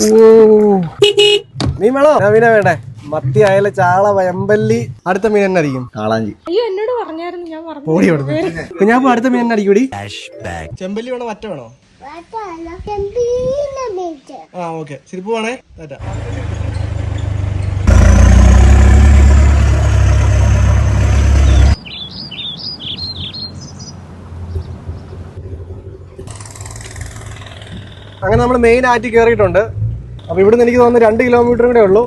ഓ മീൻ വേണോ? മീന മീനാ വേണ്ടേ? മത്തി അയല ചാള വയമ്പല്ലി അടുത്ത മീൻ തന്നെ അടിക്കും. കാളാഞ്ചി. അയ്യോ എന്നോട് പറഞ്ഞായിരുന്നു ഞാൻ പറഞ്ഞു ഓടി കുഞ്ഞാപ്പു അടുത്ത മീൻ തന്നെ അടിക്കൂടി. ചെമ്പല്ലി വേണോ? മറ്റ വേണോ? ആ ഓക്കെ. ശരിപ്പു വേണേ? ടാറ്റ അങ്ങനെ നമ്മൾ മെയിൻ ആറ്റി കയറിയിട്ടുണ്ട് അപ്പൊ ഇവിടുന്ന് എനിക്ക് തോന്നുന്നു രണ്ട് കിലോമീറ്റർ കൂടെ ഉള്ളൂ.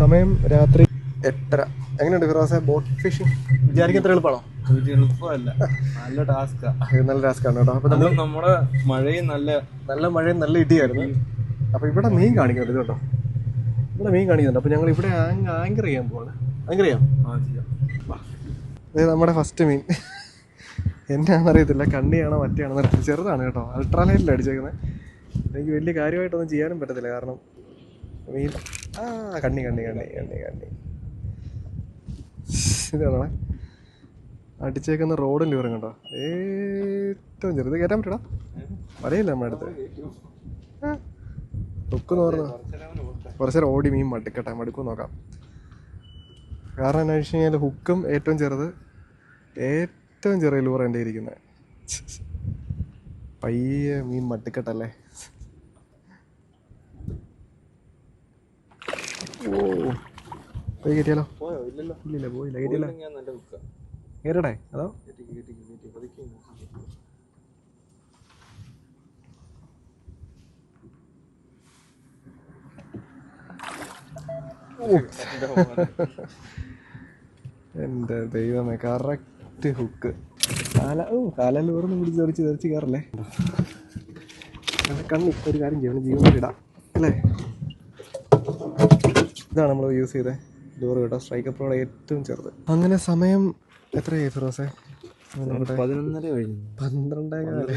സമയം രാത്രി എട്ടര. എങ്ങനെയുണ്ട് ഫിറോസെ? Boat phishing? വിചാരിക്കത്ര എളുപ്പമാണോ? എളുപ്പമല്ല. നല്ല ടാസ്കാ നല്ല ടാസ്ക് ആണ് കേട്ടോ. അപ്പൊ നമ്മൾ നമ്മുടെ മഴയും നല്ല നല്ല മഴയും നല്ല ഇടിയായിരുന്നു. അപ്പൊ ഇവിടെ മീൻ കാണിക്കുന്നുണ്ട് കേട്ടോ. ഇവിടെ മീൻ കാണിക്കുന്നുണ്ട്. അപ്പൊ ഞങ്ങൾ ഇവിടെ ആങ്കർ ചെയ്യാൻ പോവാണ്. ആങ്കർ ചെയ്യാം. ഇത് നമ്മുടെ ഫസ്റ്റ് മീൻ. എന്നാണെന്ന് അറിയത്തില്ല. കണ്ണിയാണോ മറ്റേയാണോ അറിയത്തില്ല ചെറുതാണ് കേട്ടോ. അൾട്രാലൈറ്റിൽ അടിച്ചേക്കുന്നത് എനിക്ക് വലിയ കാര്യമായിട്ടൊന്നും ചെയ്യാനും പറ്റത്തില്ല. കാരണം മീൻ ആ കണ്ണി കണ്ണി കണ്ണി കണ്ണി കണ്ണി. ഇതാണോ? അടിച്ചേക്കുന്ന റോഡിന്റെ വിവരം കണ്ടോ? ഏറ്റവും ചെറുത് കയറ്റാൻ പറ്റടാ വരയില്ല നമ്മുടെ അടുത്ത്. ലുക്കെന്ന് പറഞ്ഞാൽ കുറച്ച് നേരം ഓടി മീൻ മടുക്കട്ടെ. മടുക്കും നോക്കാം. കാരണം എന്നാ വെച്ച് കഴിഞ്ഞാൽ ഹുക്കും ഏറ്റവും ചെറുത് ഏറ്റവും ചെറിയ ലൂറ എന്റെ ഇരിക്കുന്നത് പയ്യെ മീൻ മടുക്കട്ടല്ലേ? ഓ. പോയി കയറ്റിയാലോ? പോയോ? ഇല്ലല്ലോ. പോയില്ല. കയറ്റിയല്ലോ ഞാൻ നല്ല ബുക്കാ കയറട്ടെ അതോ? എന്റെ ദൈവമേ കറക്റ്റ് ഹുക്ക് കാല ഓ കാലൂർന്ന് പിടിച്ച് തെറിച്ച് തെറിച്ച് കയറല്ലേ? കണ്ണി ഒരു കാര്യം ചെയ്യണം ജീവൻ ഇടാം. അല്ലേ? ഇതാണ് നമ്മൾ യൂസ് ചെയ്തത് ഡോറ് കേട്ടോ. സ്ട്രൈക്ക് പ്രോയുടെ ഏറ്റവും ചെറുത്. അങ്ങനെ സമയം എത്രയായി ഫിറോസെ? പതിനൊന്നര കഴിഞ്ഞു. പന്ത്രണ്ടേ കാൽ.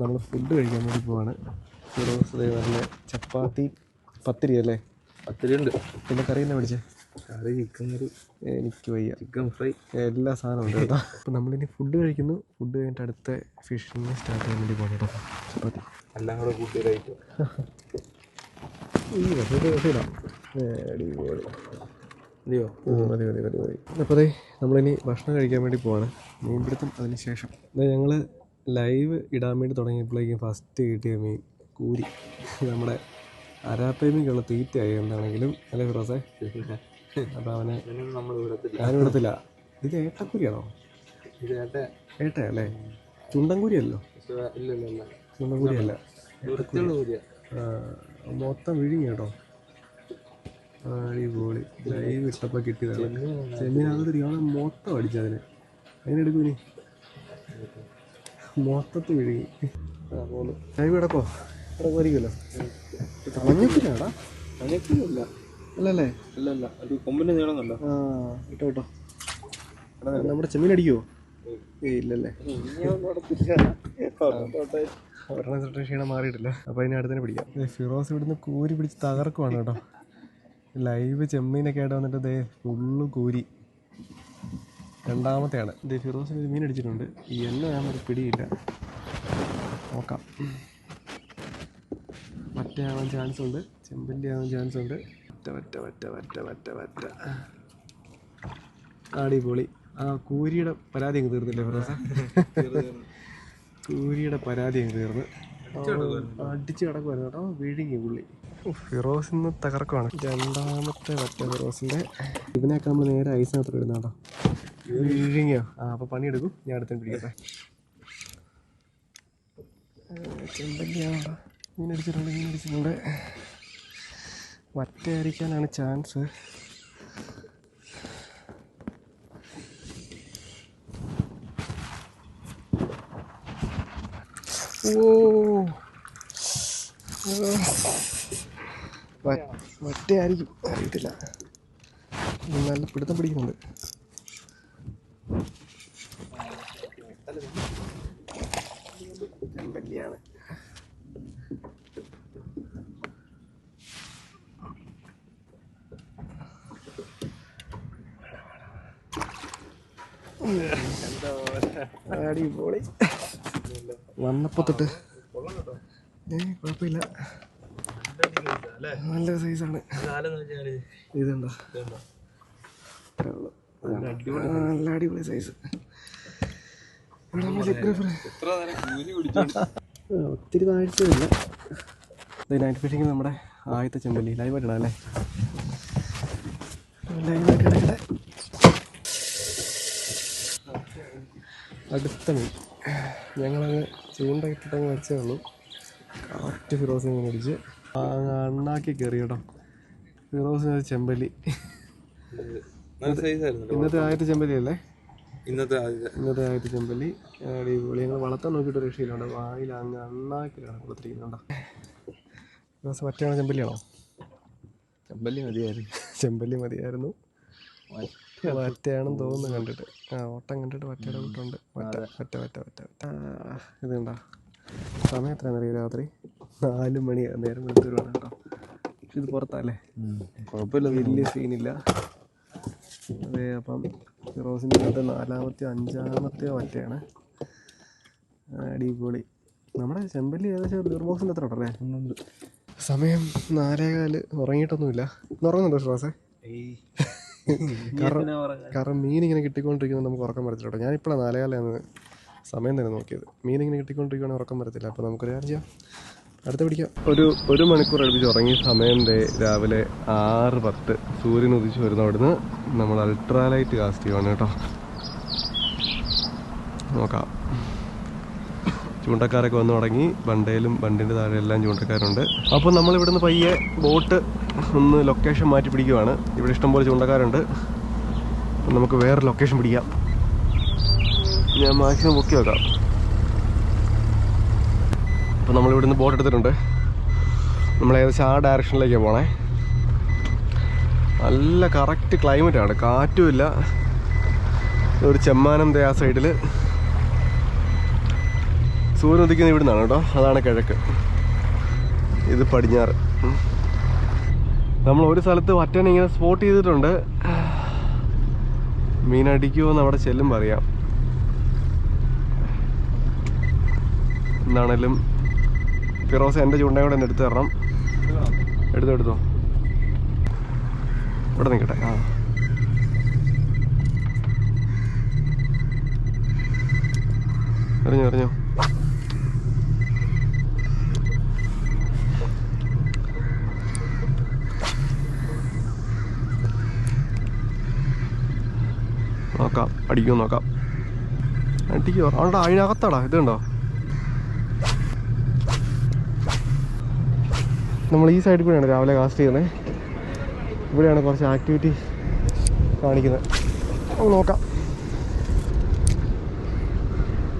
നമ്മൾ ഫുഡ് കഴിക്കാൻ വേണ്ടി പോവാണ്. ഫിറോസ് ദേവറിലെ ചപ്പാത്തി പത്തിരി അല്ലേ? പത്തിരി ഉണ്ട്. പിന്നെ കറി തന്നെ പിടിച്ചേ കറി ചിക്കൻ കറി. എനിക്ക് വയ്യ. ചിക്കൻ ഫ്രൈ എല്ലാ സാധനവും ഉണ്ട് കേട്ടോ. അപ്പം നമ്മളിനി ഫുഡ് കഴിക്കുന്നു. ഫുഡ് കഴിഞ്ഞിട്ട് അടുത്ത ഫിഷിങ് സ്റ്റാർട്ട് ചെയ്യാൻ വേണ്ടി പോകണം കേട്ടോ. ചപ്പാത്തി. എല്ലാം കൂടെ കൂട്ടി കഴിക്കും. ഈ ദിവസം രസമിടാം അടിപൊളി. അതെയോ? ഉം, മതി മതി മതി മതി. അപ്പോൾ അതെ നമ്മളിനി ഭക്ഷണം കഴിക്കാൻ വേണ്ടി പോവാണ്. മീൻപിടുത്തം അതിന് ശേഷം. ഞങ്ങൾ ലൈവ് ഇടാൻ വേണ്ടി തുടങ്ങിയപ്പോഴേക്കും ഫസ്റ്റ് കിട്ടിയ മീൻ കൂരി. നമ്മുടെ അരാപ്പേമിക്കുള്ള തീറ്റയായി എന്താണെങ്കിലും അല്ലേ ഫിറോസേ? അപ്പോൾ അവനെ ഞാനും ഇടത്തില്ല ഇത് ഏട്ടക്കുരിയാണോ? ഇത് ഏട്ടെ ഏട്ടയല്ലേ? ചുണ്ടൻകുരിയല്ലോ ഇല്ല ഇല്ല ഇല്ല. ചുണ്ടൻകുരിയല്ല മൊത്തം വിഴുങ്ങി കേട്ടോ അടിപൊളി. ലൈവ് ഇട്ടപ്പോൾ കിട്ടിയതാണ്. ചെമ്മീനകത്ത് തിരികെ മൊത്തം അടിച്ചതിന് അതിന്. എടുക്കൂനി മൊത്തത്തിൽ വിഴുങ്ങി. ലൈവ് കിടക്കോ കിടക്കുമായിരിക്കുമല്ലോ തളഞ്ഞിട്ടില്ലാടാ തളഞ്ഞിട്ടില്ല അല്ലല്ലേ ഇല്ല അത് കൊമ്പിന്റെ നീളം കണ്ടോ ആ കിട്ടോ കേട്ടോ നമ്മുടെ ചെമ്മീൻ അടിക്കുവോ? ഏയ് ഇല്ലല്ലേ. ഒരെണ്ണം ക്ഷീണം മാറിയിട്ടില്ല. അപ്പോൾ അതിനെ അടുത്തന്നെ പിടിക്കാം. ഫിറോസ് ഇവിടുന്ന് കോരി പിടിച്ച് തകർക്കുവാണ് കേട്ടോ. ലൈവ് ചെമ്മീനൊക്കെ ആയിട്ട് വന്നിട്ട് ദേ ഫുള്ള് കൂരി. രണ്ടാമത്തെയാണ്. ദേ ഫിറോസിന് ഒരു മീൻ അടിച്ചിട്ടുണ്ട് ഈ ഒരു പിടിയില്ല. നോക്കാം. മറ്റേ ആവാൻ ചാൻസ് ഉണ്ട്. ചെമ്പിന്റെ ആവാൻ ചാൻസ് ഉണ്ട്. വറ്റ വറ്റ വറ്റ വറ്റ വറ്റ വറ്റ. അടിപൊളി. ആ കൂരിയുടെ പരാതി അങ്ങ് തീർന്നില്ലേ ഫിറോസ? കൂരിയുടെ പരാതി അങ്ങ് തീർന്ന്. അടിച്ച് കിടക്കുമായിരുന്നു കേട്ടോ. വിഴുങ്ങി പുള്ളി. ഫിറോസ് ഇന്ന് തകർക്കുവാണ്. രണ്ടാമത്തെ വറ്റ ഫിറോസിന്റെ. ഇതിനൊക്കെ നമ്മൾ നേരെ ഐസ് മാത്രം കേട്ടോ വിഴുങ്ങിയോ ആ അപ്പൊ പണിയെടുക്കും. ഞാൻ അടുത്ത പിടിക്കട്ടെ ചെമ്പല്ലിയാണോ? അടിച്ചിട്ടുണ്ട് മീൻ അടിച്ചിട്ടുണ്ട്. വറ്റ അരിക്കാനാണ് ചാൻസ് ഓ. മറ്റേ ആയിരിക്കും അറിയത്തില്ല. നല്ല പിടുത്തം പിടിക്കുന്നുണ്ട്. ചെമ്പല്ലിയാണ് അടിപൊളി വന്നപ്പോ തൊട്ട്. ഏ കുഴപ്പമില്ല. നല്ല സൈസാണ് ഇതുണ്ടോ. നല്ല അടിപൊളി സൈസ് ഒത്തിരി താഴ്ചയില്ല നൈറ്റ് ഫിഷിങ് നമ്മുടെ ആദ്യത്തെ ചെമ്പല്ലി ലൈവായിട്ട് ഇടാം അല്ലേ? ലൈവായിട്ട് ഇടക്കട്ടെ അടുത്ത മീൻ. ഞങ്ങളങ്ങ് ചൂണ്ടയിട്ടിട്ടങ്ങ് വെച്ചേ ഉള്ളൂ. കറക്റ്റ് ഫിറോസ് ഇങ്ങനെ അടിച്ച്. അണ്ണാക്കി കയറി കേട്ടോ ഫിറോസിന് ഒരു ആയിരുന്നു ഇന്നത്തെ ആദ്യത്തെ ചെമ്പലി അല്ലേ ഇന്നത്തെ ഇന്നത്തെ ആദ്യത്തെ ചെമ്പലി അടിപൊളി. ഞങ്ങൾ വളർത്താൻ നോക്കിയിട്ട് ഒരു രക്ഷയിലുണ്ട് വായിൽ അങ്ങ് അണ്ണാക്കിലാണ് കൊടുത്തിരിക്കുന്നുണ്ടോ ഫിറോസ് മറ്റാണോ ചെമ്പല്ലിയാണോ? ചെമ്പല്ലി മതിയായിരുന്നു. ചെമ്പല്ലി മതിയായിരുന്നു. വറ്റയാണെന്ന് തോന്നുന്നു കണ്ടിട്ട്. ആ ഓട്ടം കണ്ടിട്ട് വറ്റയുടെ കൂട്ടുണ്ട്. വറ്റ വറ്റ വറ്റ വറ്റ വറ്റ ആ, ഇത് കണ്ടോ. സമയം എത്രയാണെന്ന് അറിയാം രാത്രി? നാല് മണി നേരം വെളുത്തൊരുവാണ് കേട്ടോ. പക്ഷെ ഇത് പുറത്താല്ലേ? കുഴപ്പമില്ല. വലിയ സീനില്ല അതെ അപ്പം ഫിറോസിന്റെ ഇന്നത്തെ നാലാമത്തെയോ അഞ്ചാമത്തെയോ മറ്റേയാണ്. അടിപൊളി. നമ്മുടെ ചെമ്പല്ലി ഏകദേശം ദീർബോക്സിന്റെ അത്ര ഉണ്ടല്ലേ? സമയം നാലേകാൽ ഉറങ്ങിയിട്ടൊന്നുമില്ല. ഉറങ്ങുന്നുണ്ടോ ഫിറോസേ? കാരണം കാരണം മീൻ ഇങ്ങനെ കിട്ടിക്കൊണ്ടിരിക്കുന്നത് നമുക്ക് ഉറക്കം വരത്തില്ല ഞാനിപ്പോഴാണ് നാലേകാലാണ് സമയം തന്നെ നോക്കിയത്. മീൻ ഇങ്ങനെ ഉറക്കം വരത്തില്ല. അപ്പോൾ നമുക്കൊരു കാര്യം ചെയ്യാം. അടുത്ത പിടിക്കാം. ഒരു ഒരു മണിക്കൂർ അടുപ്പിച്ച് ഉറങ്ങി സമയം ദേ രാവിലെ ആറ് പത്ത്. സൂര്യൻ ഉദിച്ച് വരുന്ന അവിടുന്ന് നമ്മൾ അൾട്രാലൈറ്റ് കാസ്റ്റ് ചെയ്യുവാണ് കേട്ടോ. നോക്കാം. ചൂണ്ടക്കാരൊക്കെ വന്ന് തുടങ്ങി. ബണ്ടയിലും ബണ്ടിന്റെ താഴെ എല്ലാം ചൂണ്ടക്കാരുണ്ട്. അപ്പോൾ നമ്മൾ ഇവിടുന്ന് പയ്യെ ബോട്ട് ഒന്ന് ലൊക്കേഷൻ മാറ്റി പിടിക്കുവാണ്. ഇവിടെ ഇഷ്ടംപോലെ ചൂണ്ടക്കാരുണ്ട്. നമുക്ക് വേറെ ലൊക്കേഷൻ പിടിക്കാം. ഞാൻ മാക്സിമം പൊക്കി വെക്കാം. അപ്പോൾ നമ്മൾ ഇവിടുന്ന് ബോട്ട് എടുത്തിട്ടുണ്ട്. നമ്മൾ ഏകദേശം ആ ഡയറക്ഷനിലേക്കാണ് പോണേ. നല്ല കറക്റ്റ് ക്ലൈമറ്റ് ആണ്. കാറ്റുമില്ല ഒരു ചെമ്മാനം ആ സൈഡിൽ സൂര്യൻ ഉദിക്കുന്ന നിന്നാണ് കേട്ടോ. അതാണ് കിഴക്ക്. ഇത് പടിഞ്ഞാറ്. നമ്മൾ ഒരു സ്ഥലത്ത് വറ്റനെ ഇങ്ങനെ സ്പോട്ട് ചെയ്തിട്ടുണ്ട്. മീനടിക്കുമോ എന്ന് അവിടെ ചെല്ലും പറയാം എന്താണേലും ഫിറോസ് എന്റെ ചൂണ്ടയും കൂടെ ഒന്ന് എടുത്ത് തരണം. എടുത്തോ എടുത്തോ. ഇവിടെ നിൽക്കട്ടെ. ആ. എറിഞ്ഞോ എറിഞ്ഞോ നോക്കാം അടിക്കും നോക്കാം. അടിക്കോ അവിടെ അതിനകത്താടാ ഇതുണ്ടോ നമ്മൾ ഈ സൈഡിൽ കൂടെയാണ് രാവിലെ കാസ്റ്റ് ചെയ്യുന്നത് ഇവിടെയാണ് കുറച്ച് ആക്ടിവിറ്റി കാണിക്കുന്നത്. നമുക്ക് നോക്കാം.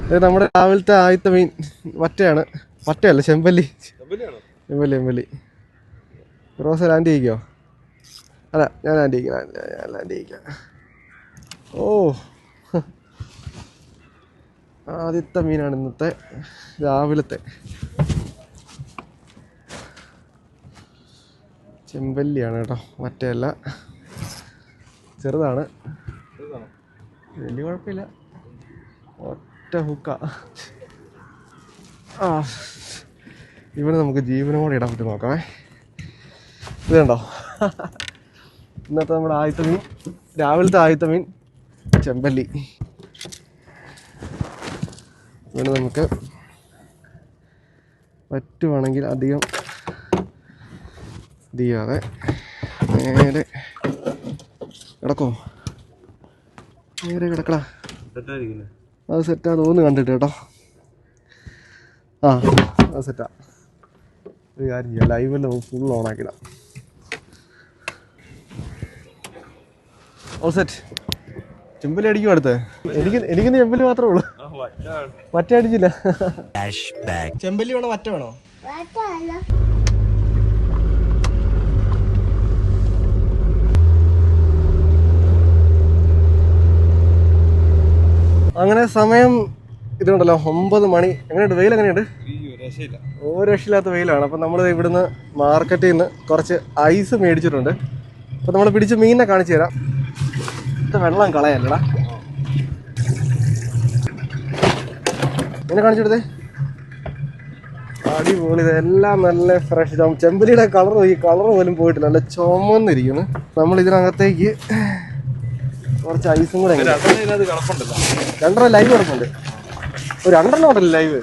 ഇത് നമ്മുടെ രാവിലത്തെ ആദ്യത്തെ മീൻ വറ്റയാണ്. വറ്റയല്ല ചെമ്പല്ലി. ചെമ്പല്ലി ചെമ്പല്ലി. റോസ ലാൻഡ് ചെയ്യിക്കോ? അല്ല ഞാൻ ലാൻഡ് ചെയ്യിക്കാം ഞാൻ ലാൻഡ് ചെയ്യിക്കാം. ഓ. ആദ്യത്തെ മീനാണ് ഇന്നത്തെ രാവിലത്തെ. ചെമ്പല്ലിയാണ് കേട്ടോ. മറ്റേല്ല ചെറുതാണ്? വലിയ കുഴപ്പമില്ല. ഒറ്റ ഹുക്ക. ആ. ഇവിടെ നമുക്ക് ജീവനോടെ ഇടാൻ പറ്റും. നോക്കാമേ. ഇതുണ്ടോ ഇന്നത്തെ നമ്മുടെ ആദ്യത്തെ മീൻ. രാവിലത്തെ ആദ്യത്തെ മീൻ. ചെമ്പല്ലി. ഇവിടെ നമുക്ക് പറ്റുവാണെങ്കിൽ അധികം ഇത് ചെയ്യാതെ നേരെ കിടക്കോ നേരെ കിടക്കടാ. അത് സെറ്റാ തോന്നുന്നു കണ്ടിട്ട് കേട്ടോ. ആ അത് സെറ്റാ ഒരു കാര്യം ചെയ്യാം. ലൈവിൽ ഫുൾ ഓൺ ആക്കിടാം. ഓ സെറ്റ് ചെമ്പലി അടിക്കും അടുത്ത്. എനിക്ക് എനിക്ക് ചെമ്പലി മാത്രമേ ഉള്ളൂ. മറ്റേ അടിച്ചില്ല. ചെമ്പല്ലി വേണോ? വറ്റ വേണോ സമയം ഇതുണ്ടല്ലോ ഒമ്പത് മണി എങ്ങനെയുണ്ട് വെയിൽ എങ്ങനെയുണ്ട് ഒരു രക്ഷയില്ലാത്ത വെയിലാണ് അപ്പം നമ്മൾ ഇവിടുന്ന് മാർക്കറ്റിൽ നിന്ന് കുറച്ച് ഐസ് മേടിച്ചിട്ടുണ്ട് അപ്പം നമ്മൾ പിടിച്ച് മീനിനെ കാണിച്ചു തരാം ഇത് വെള്ളം കളയല്ലടാ എങ്ങനെ കാണിച്ചെടുത്തേ അടിപൊളി ഇതെല്ലാം നല്ല ഫ്രഷ് ചെമ്പലിയുടെ കളർ ഈ കളർ പോലും പോയിട്ടില്ല നല്ല ചുമന്നിരിക്കുന്നു നമ്മൾ ഇതിനകത്തേക്ക് കുറച്ച് ഐസും കൂടെ രണ്ടര രണ്ടെണ്ണം ലൈവ് കിടപ്പുണ്ട്. ഒരു രണ്ടെണ്ണം ഉണ്ടല്ലോ ലൈവ്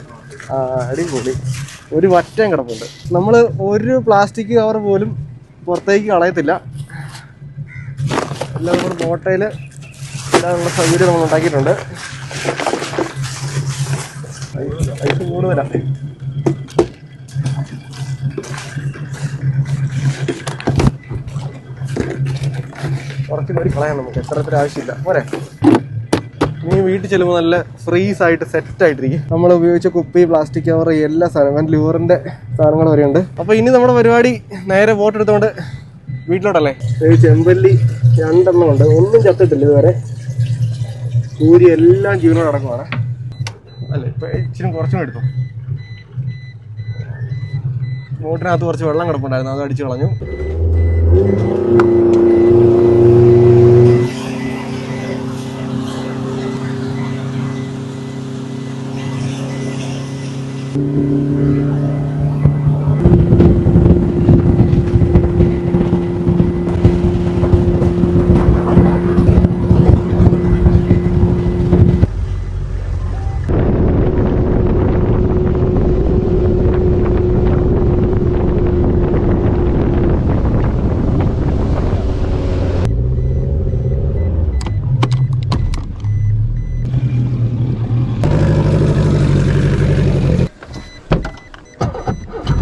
ആ അടിപൊളി. ഒരു വറ്റം കിടപ്പുണ്ട്. നമ്മൾ ഒരു പ്ലാസ്റ്റിക് കവർ പോലും പുറത്തേക്ക് കളയത്തില്ല. എല്ലാം നമ്മുടെ ബോട്ടയിൽ ഇടാനുള്ള സൗകര്യം നമ്മൾ ഉണ്ടാക്കിയിട്ടുണ്ട്. ഐസ് ഐസ് കൂടുതലാണ് കുറച്ച് കയറി കളയാം നമുക്ക് എത്ര എത്ര ആവശ്യമില്ല. പോരെ. നീ വീട്ടിൽ ചെല്ലുമ്പോൾ നല്ല ഫ്രീസ് ആയിട്ട് സെറ്റ് ആയിട്ടിരിക്കും. നമ്മൾ ഉപയോഗിച്ച കുപ്പി പ്ലാസ്റ്റിക് കവർ എല്ലാ സാധനവും ലൂറിന്റെ സാധനങ്ങൾ വരെയുണ്ട്. അപ്പൊ ഇനി നമ്മുടെ പരിപാടി നേരെ ബോട്ട് എടുത്തോണ്ട് വീട്ടിലോട്ടല്ലേ? ചെമ്പല്ലി രണ്ടെണ്ണം ഉണ്ട്. ഒന്നും ചത്തിട്ടില്ല ഇതുവരെ. കൂരി എല്ലാം ജീവനോട് അടക്കുവാണ്. അല്ലേ ഇപ്പൊ ഇച്ചിരി കുറച്ചും എടുത്തു. ബോട്ടിനകത്ത് കുറച്ച് വെള്ളം കിടപ്പുണ്ടായിരുന്നു അത് അടിച്ചു കളഞ്ഞു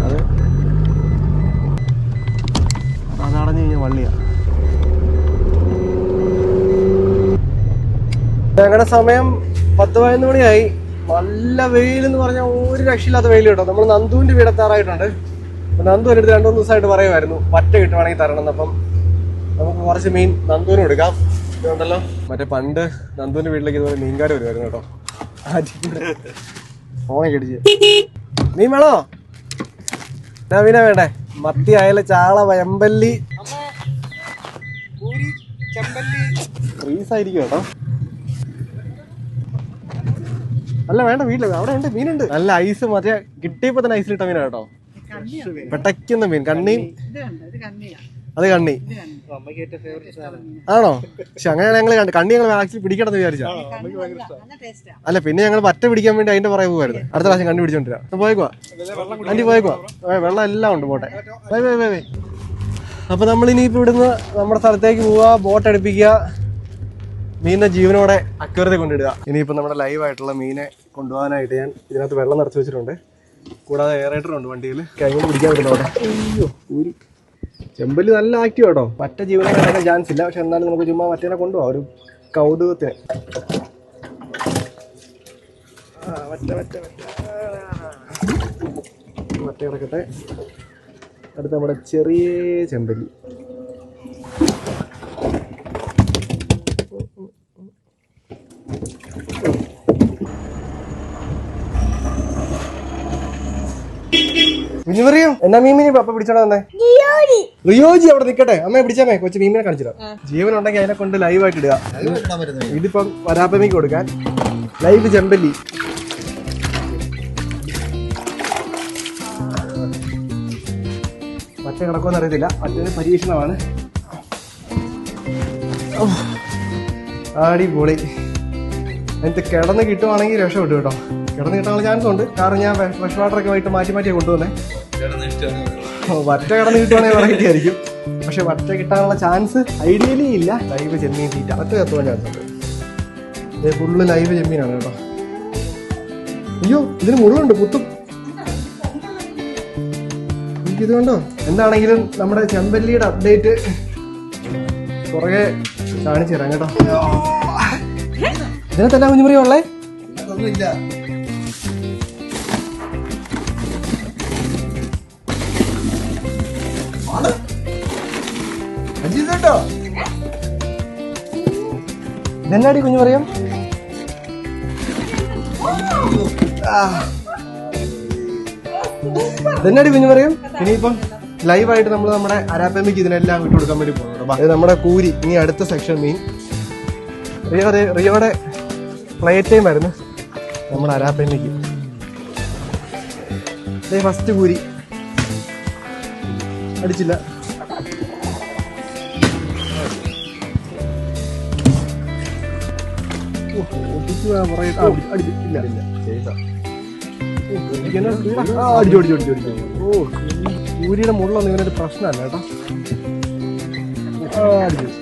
അത് അതടഞ്ഞു കഴിഞ്ഞാൽ വള്ളിയാ ഞങ്ങളുടെ സമയം പത്ത് പതിനൊന്ന് മണിയായി. നല്ല വെയിൽ എന്ന് പറഞ്ഞാൽ ഒരു രക്ഷയില്ലാത്ത വെയിൽ കേട്ടോ. നമ്മൾ നന്ദുവിന്റെ വീടെത്താറായിട്ടുണ്ട് അപ്പം നന്ദു എന്റെ അടുത്ത് രണ്ടു മൂന്ന് ദിവസമായിട്ട് പറയുമായിരുന്നു പറ്റ കിട്ടുവാണെങ്കിൽ തരണം എന്നപ്പം. നമുക്ക് കുറച്ച് മീൻ നന്ദുവിന് കൊടുക്കാം ഇതുണ്ടല്ലോ. മറ്റേ പണ്ട് നന്ദുവിന്റെ വീട്ടിലേക്ക് ഇതുപോലെ മീൻകാർ വരുമായിരുന്നു കേട്ടോ. ഫോണൊക്കെ അടിച്ച് മീൻ വേണോ? എന്നാ മീനാ വേണ്ടേ? മത്തി അയല ചാള വയമ്പല്ലി. ഫ്രീസായിരിക്കും കേട്ടോ. അല്ല വേണ്ട വീട്ടിൽ അവിടെ ഉണ്ട് മീനുണ്ട്. നല്ല ഐസ് മറ്റേ കിട്ടിയപ്പോ തന്നെ ഐസിലിട്ട മീനാ കേട്ടോ. പെട്ടയ്ക്കുന്ന മീൻ കണ്ണി. അത് കണ്ണി. ആണോ? പക്ഷെ അങ്ങനെ ഞങ്ങൾ കണ്ടു. കണ്ണി ഞങ്ങൾ ആക്ച്വലി പിടിക്കണം വിചാരിച്ചാ അല്ല പിന്നെ ഞങ്ങൾ പറ്റ പിടിക്കാൻ വേണ്ടി അതിന്റെ പുറകെ പോകുമായിരുന്നു അടുത്ത പ്രാവശ്യം കണ്ടു പിടിച്ചോണ്ടിരാ. പോയേക്കുവാ ആന്റി പോയേക്കുവാ വെള്ളം എല്ലാം ഉണ്ട് പോട്ടെ. ബൈ ബൈ ബൈ ബൈ അപ്പൊ നമ്മൾ ഇനിയിപ്പോ ഇവിടുന്ന് നമ്മുടെ സ്ഥലത്തേക്ക് പോവാ ബോട്ട് അടുപ്പിക്കുക മീനിനെ ജീവനോടെ അക്യൂറത്തി കൊണ്ടിടുക. ഇനിയിപ്പോ നമ്മുടെ ലൈവ് ആയിട്ടുള്ള മീനെ കൊണ്ടുപോകാനായിട്ട് ഞാൻ ഇതിനകത്ത് വെള്ളം നിറച്ച് വെച്ചിട്ടുണ്ട്. കൂടാതെ എയറേറ്റർ ഉണ്ട് വണ്ടിയിൽ. കഴിഞ്ഞ് പിടിക്കാൻ പറ്റുന്നവിടെ ചെമ്പൽ നല്ല ആക്റ്റീവ് കേട്ടോ പറ്റ ജീവനെ കിടക്കാൻ ചാൻസ് ഇല്ല. പക്ഷെ എന്നാലും നമുക്ക് ചുമ്മാ മറ്റേനെ കൊണ്ടുപോകാം. ഒരു കൗതുകത്തിന്. മറ്റേ. മറ്റേ കിടക്കട്ടെ അടുത്ത നമ്മുടെ ചെറിയ ചെമ്പല്ലി. പറയൂ എന്നാ മീമിനി പപ്പ പിടിച്ചോണ്ട് വന്നേ? റിയോജി അവിടെ നിക്കട്ടെ. അമ്മയെ പിടിച്ചാമേ കൊച്ചു മീമിനെ കാണിച്ചിടാം ജീവൻ ഉണ്ടെങ്കിൽ അതിനെ കൊണ്ട് ലൈവ് ആയിട്ട് ഇടുക. ഇതിപ്പം വരാപ്പമിക്ക് കൊടുക്കാൻ. ലൈവ് ചെമ്പല്ലി. മറ്റേ കിടക്കുമെന്ന് അറിയത്തില്ല. മറ്റൊരു പരീക്ഷണമാണ്. ആടി അടിപൊളി. എന്നിട്ട് കിടന്ന് കിട്ടുവാണെങ്കിൽ രക്ഷപ്പെട്ടു കേട്ടോ. കിടന്ന് കിട്ടാനുള്ള ചാൻസ് ഉണ്ട്. കാരണം ഞാൻ ഫ്രഷ് വാട്ടർ ഒക്കെ വൈകിട്ട് മാറ്റി മാറ്റിയാണ് കൊണ്ടുവന്നേ. വറ്റ കിടന്ന് കിട്ടുവാണെങ്കിൽ വെറൈറ്റി ആയിരിക്കും പക്ഷെ വറ്റ കിട്ടാനുള്ള ചാൻസ് ഐഡിയലി ഇല്ല. ലൈവ് ചെമ്മീൻ തീറ്റ. വറ്റ കത്തുവാൻ ചാൻസ് ഉണ്ട് ഇത് ഫുള്ള് ലൈവ് ചെമ്മീനാണ് കേട്ടോ. അയ്യോ ഇതിന് മുള്ളുണ്ട് കുത്തും എനിക്കിത് കണ്ടോ? എന്താണെങ്കിലും നമ്മുടെ ചെമ്പല്ലിയുടെ അപ്ഡേറ്റ് പുറകെ കാണിച്ചു തരാം കേട്ടോ. ഇതിനകത്തെല്ലാം കുഞ്ഞുമറിയ ഉള്ളേ? ഇതെന്നാടി കുഞ്ഞു പറയാം? ഇതെന്നാടി കുഞ്ഞു പറയും? ഇനിയിപ്പം ലൈവായിട്ട് നമ്മൾ നമ്മുടെ അരാപ്പമ്മയ്ക്ക് ഇതിനെല്ലാം വിട്ടു കൊടുക്കാൻ വേണ്ടി പോകുന്നുണ്ട്. ഇത് നമ്മുടെ കൂരി ഇനി അടുത്ത സെക്ഷൻ മീൻ. റിയോ റിയോടെ പ്ലേറ്റ് പ്ലേ ടൈം ആയിരുന്നു നമ്മുടെ അരാപ്പമ്മയ്ക്ക് ഫസ്റ്റ് കൂരി. അടിച്ചില്ല. ഈ മുകളിലൊന്നും ഇങ്ങനെ ഒരു പ്രശ്നമല്ല കേട്ടോ. അടിച്ചു.